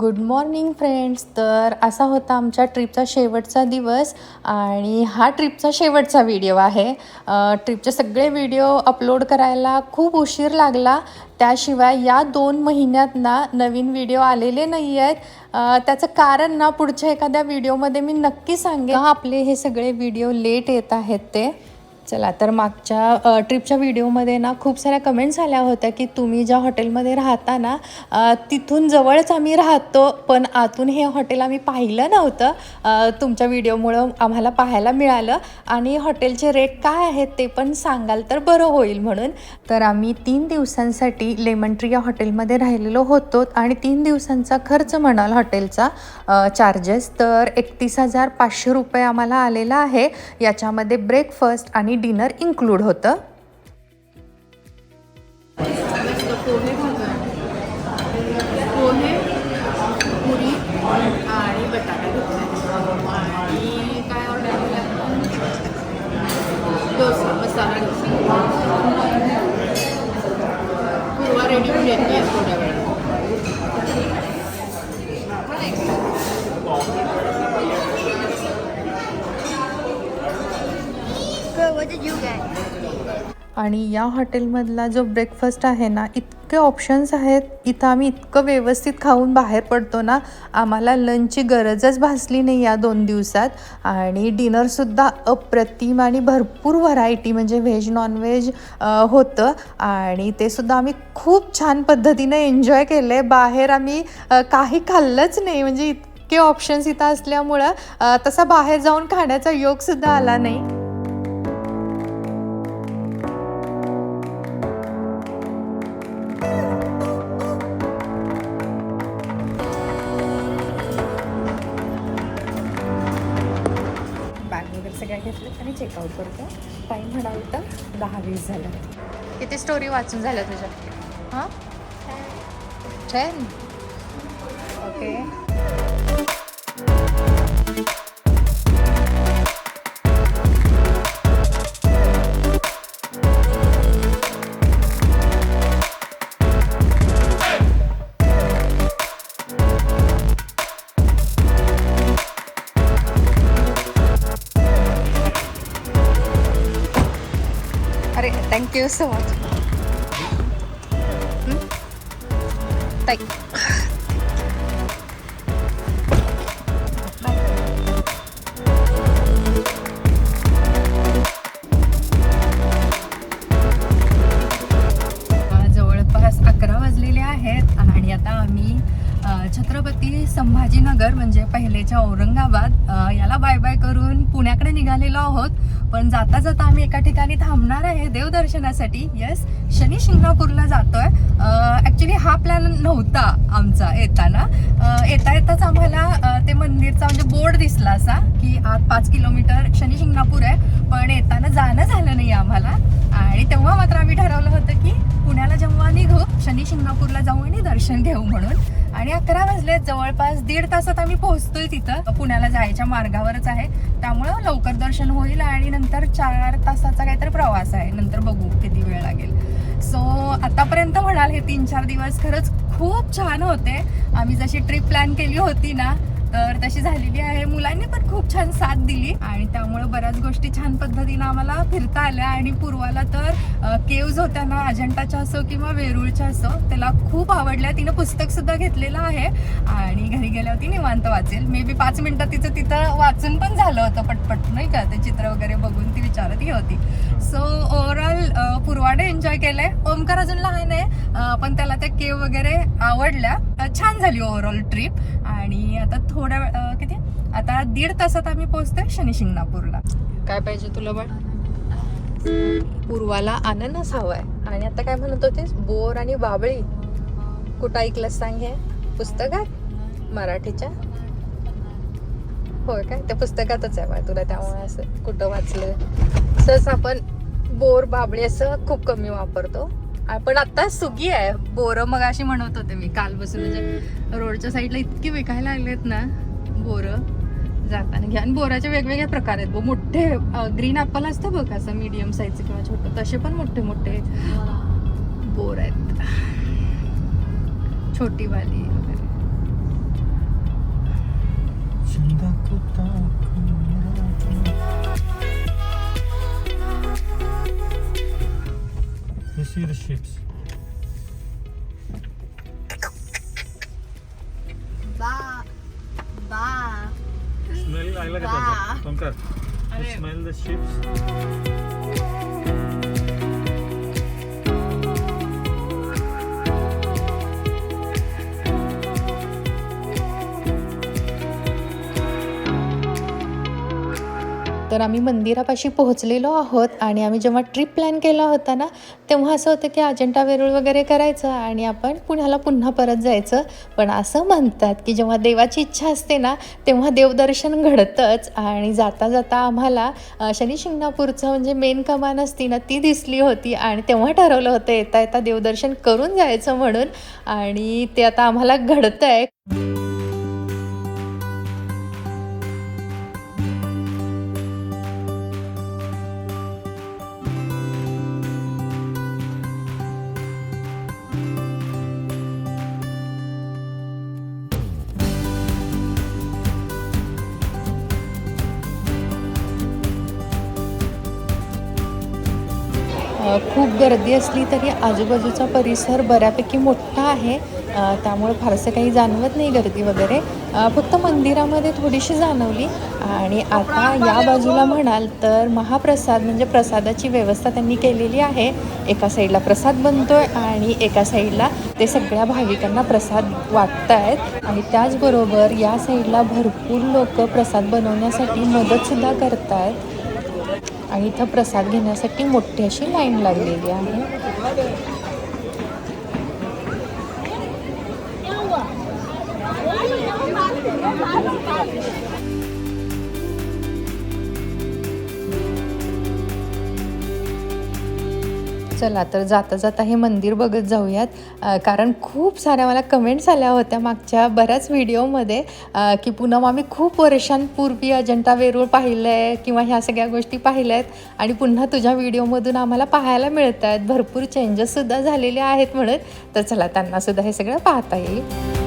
Good morning friends तर असा होता आमच्या ट्रिपचा शेवटचा दिवस आणि हा ट्रिपचा शेवटचा व्हिडिओ आहे. ट्रिपचे सगळे व्हिडिओ अपलोड करायला खूप उशीर लागला. त्याशिवाय या दोन महिन्यात ना नवीन व्हिडिओ आलेले नाही आहेत त्याचं कारण ना पुढच्या एखाद्या व्हिडिओमध्ये मी नक्की सांगेन. आपले हे सगळे व्हिडिओ लेट येत आहेत ते? चला तर मागच्या ट्रिपच्या व्हिडिओमध्ये ना खूप साऱ्या कमेंट्स आल्या होत्या की तुम्ही ज्या हॉटेलमध्ये राहता ना तिथून जवळच आम्ही राहतो पण आतून हे हॉटेल आम्ही पाहिलं नव्हतं. तुमच्या व्हिडिओमुळं आम्हाला पाहायला मिळालं. आणि हॉटेलचे रेट काय आहेत ते पण सांगाल तर बरं होईल म्हणून. तर आम्ही तीन दिवसांसाठी लेमन ट्री या हॉटेलमध्ये राहिलेलो होतो आणि तीन दिवसांचा खर्च म्हणाल हॉटेलचा चार्जेस तर एकतीस हजार पाचशे रुपये आम्हाला आलेला आहे. याच्यामध्ये ब्रेकफास्ट आणि डिनर इन्क्लूड होतं. पोहे पुरी आणि डोसा मसाला डोसा. पूर्वा रेडी येते थोड्या वेळात आणि या हॉटेलमधला जो ब्रेकफास्ट आहे ना इतके ऑप्शन्स आहेत. इथं आम्ही इतकं व्यवस्थित खाऊन बाहेर पडतो ना आम्हाला लंचची गरजच भासली नाही या दोन दिवसात. आणि डिनरसुद्धा अप्रतिम आणि भरपूर व्हरायटी म्हणजे व्हेज नॉनव्हेज होतं. आणि ते सुद्धा आम्ही खूप छान पद्धतीने एन्जॉय केलं आहे बाहेर आम्ही काही खाल्लंच नाही. म्हणजे इतके ऑप्शन्स इथं असल्यामुळं तसा बाहेर जाऊन खाण्याचा योगसुद्धा आला नाही. करतो. टाईम म्हणाल तर दहा वीस झालं. किती स्टोरी वाचून झाल्या तुझ्या? हां? Ten okay so what? Like. पण जाता जाता आम्ही एका ठिकाणी थांबणार आहे देवदर्शनासाठी. येस शनी शिंगणापूरला जातोय. ॲक्च्युली हा प्लॅन नव्हता आमचा येताना. येता येताच आम्हाला ते मंदिरचा म्हणजे बोर्ड दिसला असा की आत पाच किलोमीटर शनी शिंगणापूर आहे. पण येताना जाणं झालं नाही आम्हाला. आणि तेव्हा मात्र आम्ही ठरवलं होतं की पुण्याला जेव्हा निघू शनी शिंगणापूरला जाऊ आणि दर्शन घेऊ म्हणून. आणि अकरा वाजले जवळपास दीड तासात आम्ही पोहोचतोय तिथं. पुण्याला जायच्या मार्गावरच आहे. त्यामुळं लवकर दर्शन होईल आणि नंतर चार तासाचा काहीतरी प्रवास आहे. नंतर बघू किती वेळ लागेल. सो आतापर्यंत म्हणाल हे तीन चार दिवस खरंच खूप छान होते. आम्ही जशी ट्रिप प्लॅन केली होती ना तर तशी झालेली आहे. मुलांनी पण खूप छान साथ दिली आणि त्यामुळं बऱ्याच गोष्टी छान पद्धतीनं आम्हाला फिरता आल्या. आणि पूर्वाला तर केव्ज होत्या ना अजंटाच्या असो किंवा वेरूळच्या असो त्याला खूप आवडल्या. तिनं पुस्तक सुद्धा घेतलेलं आहे. आणि घरी गेल्यावर ती निवांत वाचेल. मे बी पाच मिनिटं तिचं तिथं वाचून पण झालं होतं पटपट नाही का? ते चित्र वगैरे बघून ती विचारत ही होती. सो ओव्हरऑल uh, पुरवाडे एन्जॉय केलंय. ओमकार अजून लहान आहे. पण त्याला त्या केव वगैरे आवडल्या छान झाली ओव्हरऑल ट्रिप आणि आता थोड्या वेळ- किती? आता दीड तासात आम्ही पोहोचतोय शनी शिंगणापूरला. काय पाहिजे तुला बळ? पूर्वाला अननस हवाय. आणि आता काय म्हणत होतेस? बोर आणि बाबळी कुठं ऐकलंस सांग हे? पुस्तकात? मराठीच्या? होय काय? त्या पुस्तकातच आहे बा तुला त्यामुळे असं कुठं वाचलं? सहज आपण बोर बाबळी असं खूप कमी वापरतो. पण आता सुगी आहे. बोरं मग अशी म्हणत होते मी काल बसून म्हणजे रोडच्या साईडला इतकी विकायला लागलेत ना बोरं. जाताना घ्या. आणि बोराचे वेगवेगळे प्रकार आहेत. बो मोठे ग्रीन ॲपल असतं बघ असं मीडियम साईजचं किंवा छोटं. तसे पण मोठे मोठे बोर आहेत. छोटी वाली वगैरे. You see the ships. Ba. Ba. Smell, I like it. Wow. Pankaj, smell the ships. तर आम्ही मंदिरापाशी पोहोचलेलो आहोत आणि आम्ही जेव्हा ट्रिप प्लॅन केला होता ना तेव्हा असं होतं की अजंठा वेरूळ वगैरे करायचं आणि आपण पुण्याला पुन्हा परत जायचं. पण असं म्हणतात की जेव्हा देवाची इच्छा असते ना तेव्हा देवदर्शन घडतंच. आणि जाता जाता आम्हाला शनिशिंगणापूरचं शनी शिंगणापूरचं म्हणजे मेन कमान असती ना ती दिसली होती आणि तेव्हा ठरवलं होतं येता येता देवदर्शन करून जायचं म्हणून. आणि ते आता आम्हाला घडतं आहे खूप गर्दी असली तरी आजूबाजूचा परिसर बऱ्यापैकी मोठा आहे. त्यामुळे फारसं काही जाणवत नाही गर्दी वगैरे. फक्त मंदिरामध्ये थोडीशी जाणवली. आणि आता या बाजूला म्हणाल तर महाप्रसाद म्हणजे प्रसादाची व्यवस्था त्यांनी केलेली आहे. एका साईडला प्रसाद बनतो आहे आणि एका साईडला ते सगळ्या भाविकांना प्रसाद वाटत आहेत आणि त्याचबरोबर या साईडला भरपूर लोक प्रसाद बनवण्यासाठी मदतसुद्धा करत आहेत आणि इथं प्रसाद घेण्यासाठी मोठी अशी लाईन लागलेली आहे. चला तर जाता जाता हे मंदिर बघत जाऊयात. कारण खूप साऱ्या मला कमेंट्स आल्या होत्या मागच्या बऱ्याच व्हिडिओमध्ये की पूनम आम्ही खूप वर्षांपूर्वी अजंठा वेरूळ पाहिलं आहे किंवा ह्या सगळ्या गोष्टी पाहिल्या आहेत आणि पुन्हा तुझ्या व्हिडिओमधून आम्हाला पाहायला मिळत आहेत भरपूर चेंजेससुद्धा झालेले आहेत म्हणत. तर चला त्यांनासुद्धा हे सगळं पाहता येईल.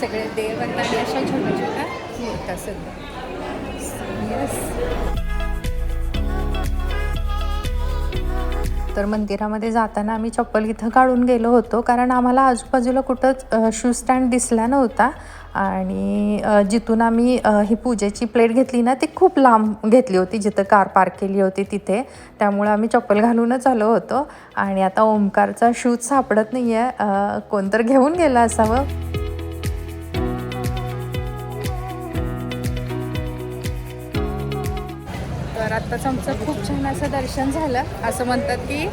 सगळे देव आणि अशा छोट्या छोट्या मूर्त्या सुद्धा येस तर मंदिरामध्ये जाताना आम्ही चप्पल इथं काढून गेलो होतो कारण आम्हाला आजूबाजूला कुठंच शूज स्टँड दिसला नव्हता. आणि जिथून आम्ही ही पूजेची प्लेट घेतली ना ती खूप लांब घेतली होती जिथं कार पार्क केली होती तिथे. त्यामुळे आम्ही चप्पल घालूनच आलो होतो. आणि आता ओंकारचा शूज सापडत नाही आहे कोणतर घेऊन गेला असावं? आत्ताच आमचं खूप छान असं दर्शन झालं. असं म्हणतात की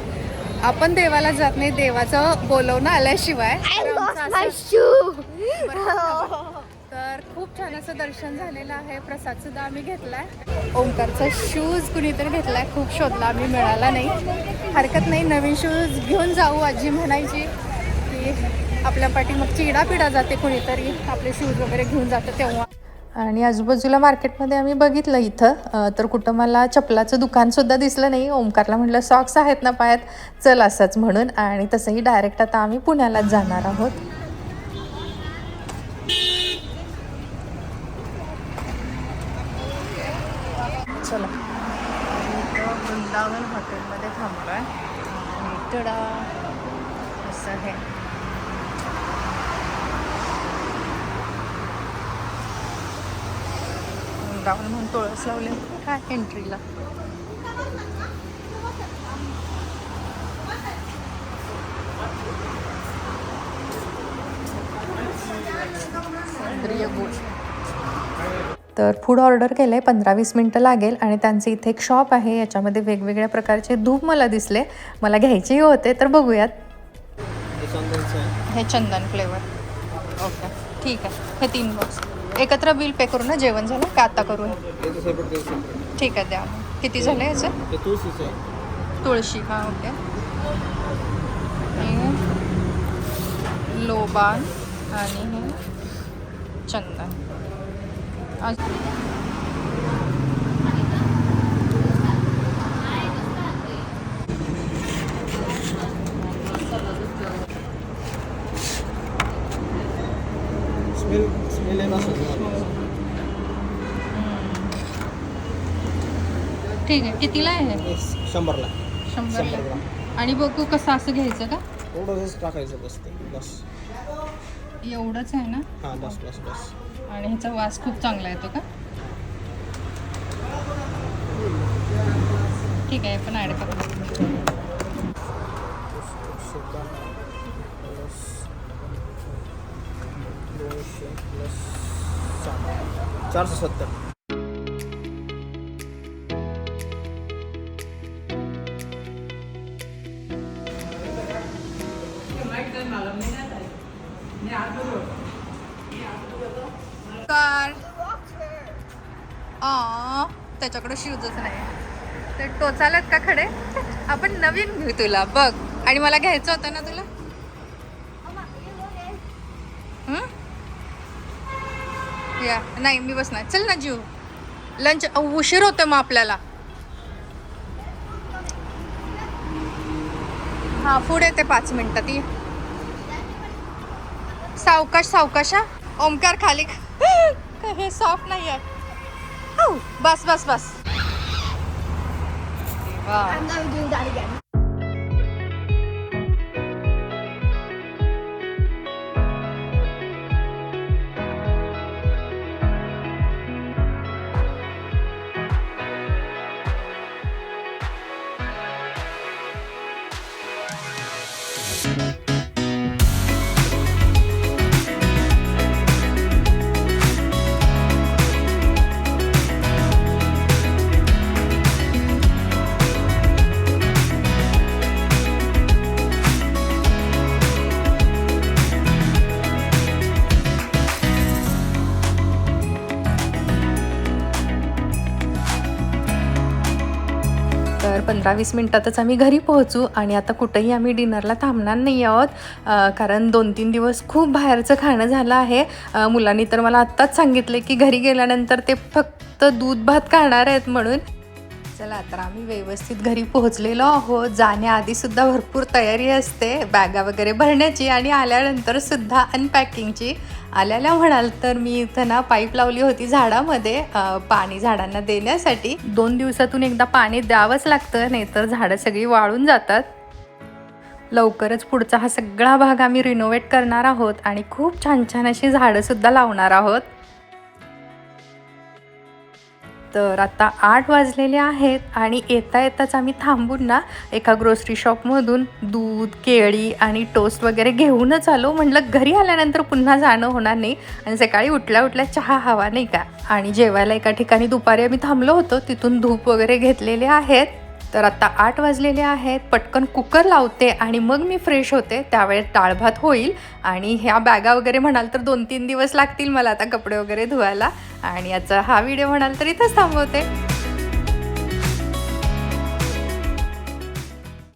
आपण देवाला जात नाही देवाचं बोलवणं आल्याशिवाय. तर खूप छान असं दर्शन झालेलं आहे. प्रसाद सुद्धा आम्ही घेतलाय. ओंकारचा शूज कुणीतरी घेतलाय. खूप शोधला आम्ही मिळाला नाही. हरकत नाही नवीन शूज घेऊन जाऊ आजी म्हणायची की आपल्या पाठी मग चिडा पिडा जाते कुणीतरी. आपले शूज वगैरे घेऊन जातं तेव्हा. आणि आजूबाजूला मार्केटमध्ये आम्ही बघितलं इथं. तर कुठं मला चपलाचं दुकानसुद्धा दिसलं नाही. ओमकारला म्हटलं सॉक्स आहेत ना पायात? चल असंच म्हणून. आणि तसंही डायरेक्ट आता आम्ही पुण्यालाच जाणार आहोत. चला. वृंदावन हॉटेलमध्ये थांबलो आहे असं आहे. राहुल म्हणून तुळस लावले. काय एंट्रीला तर फूड ऑर्डर केलं आहे पंधरा वीस मिनटं लागेल आणि त्यांचे इथे एक शॉप आहे याच्यामध्ये वेगवेगळ्या प्रकारचे धूप मला दिसले. मला घ्यायचेही होते तर बघूयात. हे चंदन फ्लेवर ओके ठीक आहे. हे तीन बॉक्स एकत्र बिल पे करू ना जेवण झालं का आता करू ठीक आहे द्या. किती झालं याचं? तुळशी हां ओके. लोबान आणि हे चंदन. ठीक आहे? कितीला आहे? शंभरला. शंभरला आणि बघू कसं असं घ्यायचं का? थोडंसं टाकायचं बस ते बस. एवढंच आहे ना? हां बस बस बस. आणि ह्याचा वास खूप चांगला येतो का? ठीक आहे पण ॲड करू. चारशे सत्तर. कार त्याच्याकडे शूजच नाही. ते टोचालत का खडे? आपण नवीन घेऊ तुला बघ. आणि मला घ्यायचं होतं ना तुला? या. नाही मी बसणार. चल ना जीव. लंच उशीर होतो मग आपल्याला. हा पुढे येते पाच मिनिटात. ये. सावकाश सावकाश हा? ओमकार खाली हे सॉफ्ट नाही आहे बस बस बस. तर पंधरा वीस मिनटातच आम्ही घरी पोहोचू आणि आता कुठंही आम्ही डिनरला थांबणार नाही आहोत. कारण दोन तीन दिवस खूप बाहेरचं खाणं झालं आहे. मुलांनी तर मला आत्ताच सांगितलं की घरी गेल्यानंतर ते फक्त दूध भात खाणार आहेत म्हणून. चला तर आम्ही व्यवस्थित घरी पोहोचलेलो आहोत. जाण्याआधीसुद्धा भरपूर तयारी असते. बॅगा वगैरे भरण्याची आणि आल्यानंतरसुद्धा अनपॅकिंगची आल्याला म्हणाल तर मी इथं ना पाईप लावली होती झाडामध्ये पाणी झाडांना देण्यासाठी. दोन दिवसातून एकदा पाणी द्यावंच लागतं नाहीतर झाडं सगळी वाळून जातात. लवकरच पुढचा हा सगळा भाग आम्ही रिनोव्हेट करणार आहोत आणि खूप छान छान अशी झाडंसुद्धा लावणार आहोत. तर आता आठ वाजलेले आहेत आणि येता येताच आम्ही थांबून ना एका ग्रोसरी शॉपमधून दूध केळी आणि टोस्ट वगैरे घेऊनच आलो. म्हटलं घरी आल्यानंतर पुन्हा जाणं होणार नाही. आणि सकाळी उठल्या उठल्या चहा हवा नाही का? आणि जेवायला एका ठिकाणी दुपारी आम्ही थांबलो होतो. तिथून धूप वगैरे घेतलेले आहेत. तर आता आठ वाजलेले आहेत पटकन कुकर लावते आणि मग मी फ्रेश होते. त्यावेळेस टाळभात होईल आणि ह्या बॅगा वगैरे म्हणाल तर दोन तीन दिवस लागतील मला आता कपडे वगैरे धुवायला. आणि याचा हा व्हिडिओ म्हणाल तर इथंच थांबवते.